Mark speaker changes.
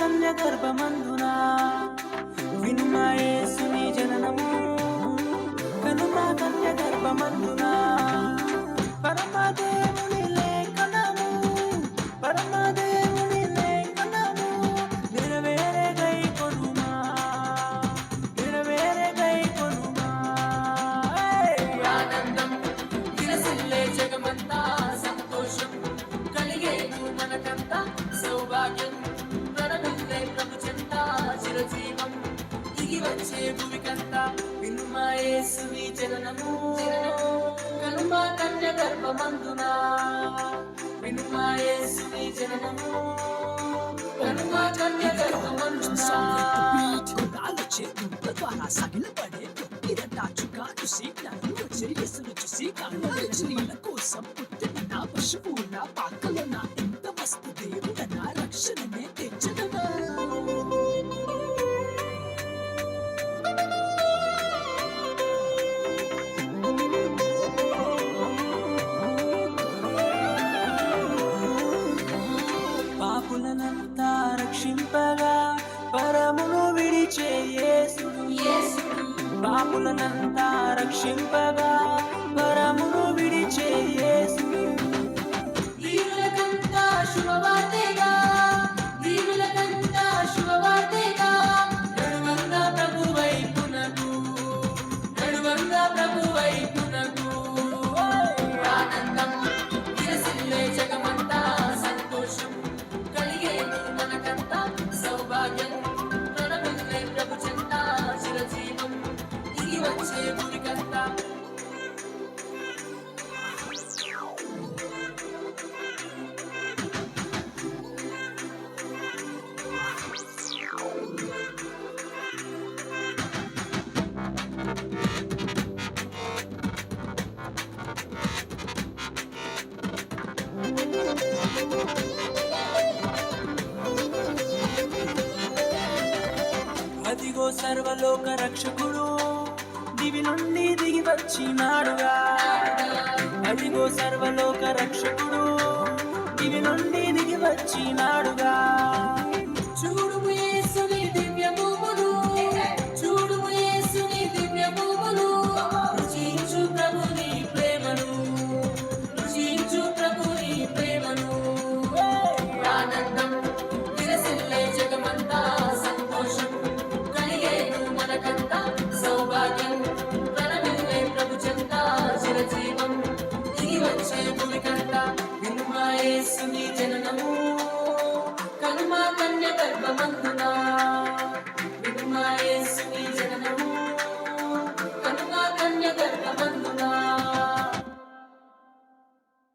Speaker 1: కన్య గర్భమందున వినుమాయేసుని జననము. కనుమ కన్య గర్భమందున పరమాత జననము. కనుమ కన్య గర్భమందున. వినుమా యేసుని జననము. కనుమ కన్య గర్భమందున.
Speaker 2: చేతుల ద్వారా సగిలపడే ఇదంతా చుకాలు సీట్లను వచ్చే చూసి కళ్ళ కోసం పుట్టిన నా పశువు నా పాకల నా
Speaker 1: పాపులనంతా రక్షింపగా పరమును విడిచే యేసుడు పాపులనంతా రక్షింపగా వచ్చే గురికంతా అదిగో సర్వలోక రక్షకుడు. దివి నుండి దిగి వచ్చినాడుగా. అదిగో సర్వలోక రక్షకుడు దివి నుండి దిగి వచ్చినాడుగా. వినుమా జననము కనుమా కన్య గర్భమందున